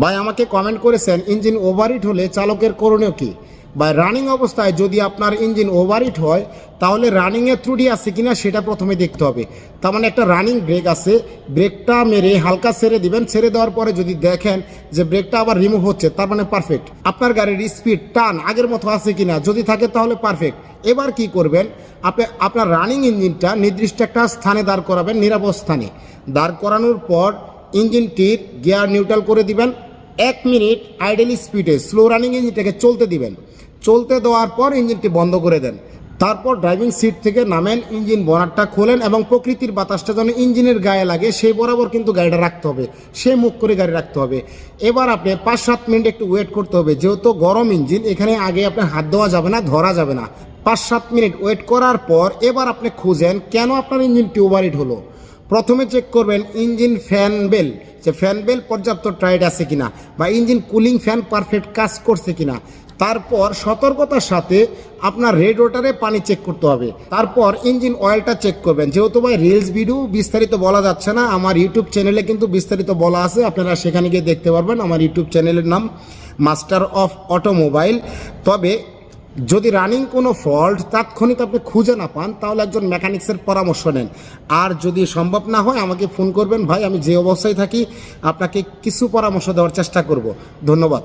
ভাই, আমাকে কমেন্ট করেছেন ইঞ্জিন ওভারহিট হলে চালকের করণীয় কি? বা রানিং অবস্থায় যদি আপনার ইঞ্জিন ওভারহিট হয়, তাহলে রানিংয়ের ত্রুটি আছে কিনা সেটা প্রথমে দেখতে হবে। তার মানে একটা রানিং ব্রেক আছে ব্রেকটা মেরে হালকা ছেড়ে দিবেন, ছেড়ে দেওয়ার পরে যদি দেখেন যে ব্রেকটা আবার রিমুভ হচ্ছে, তার মানে পারফেক্ট আপনার গাড়ির স্পিড টান আগের মতো আছে কিনা, যদি থাকে তাহলে পারফেক্ট এবার কি করবেন, আপনি আপনার রানিং ইঞ্জিনটা নির্দিষ্ট একটা স্থানে দাঁড় করাবেন, নিরাপদ স্থানে। দাঁড় করানোর পর ইঞ্জিনটির গিয়ার নিউট্রাল করে দিবেন এক মিনিট আইডেল স্পিডে স্লো রানিং ইঞ্জিনটাকে চলতে দিবেন। চলতে দেওয়ার পর ইঞ্জিনটি বন্ধ করে দেন। তারপর ড্রাইভিং সিট থেকে নামেন ইঞ্জিন বনারটা খোলেন এবং প্রকৃতির বাতাসটা যেন ইঞ্জিনের গায়ে লাগে, সেই বরাবর কিন্তু গাড়িটা রাখতে হবে। সে মুখ করে গাড়ি রাখতে হবে। এবার আপনি পাঁচ সাত মিনিট একটু ওয়েট করতে হবে। যেহেতু গরম ইঞ্জিন এখানে আগে আপনার হাত দেওয়া যাবে না, ধরা যাবে না। পাঁচ সাত মিনিট ওয়েট করার পর এবার আপনি খুঁজেন, কেন আপনার ইঞ্জিনটি ওভারহিট হলো প্রথমে চেক করবেন ইঞ্জিন ফ্যান বেল যে ফ্যান বেল পর্যাপ্ত টাইট আছে কিনা বা ইঞ্জিন কুলিং ফ্যান পারফেক্ট কাজ করছে কিনা। তারপর সতর্কতার সাথে আপনার রেড ওয়াটারে পানি চেক করতে হবে। তারপর ইঞ্জিন অয়েলটা চেক করবেন। যেহেতু ভাই রিলস ভিডিও বিস্তারিত বলা যাচ্ছে না। আমার ইউটিউব চ্যানেলে কিন্তু বিস্তারিত বলা আছে। আপনারা সেখানে গিয়ে দেখতে পারবেন। আমার ইউটিউব চ্যানেলের নাম মাস্টার অফ অটোমোবাইল। তবে যদি রানিং কোনো ফল্ট তাৎক্ষণিক আপনি খুঁজে না পান, তাহলে একজন মেকানিক্সের পরামর্শ নেন। আর যদি সম্ভব না হয়, আমাকে ফোন করবেন। ভাই, আমি যে অবস্থায় থাকি, আপনাকে কিছু পরামর্শ দেওয়ার চেষ্টা করব। ধন্যবাদ।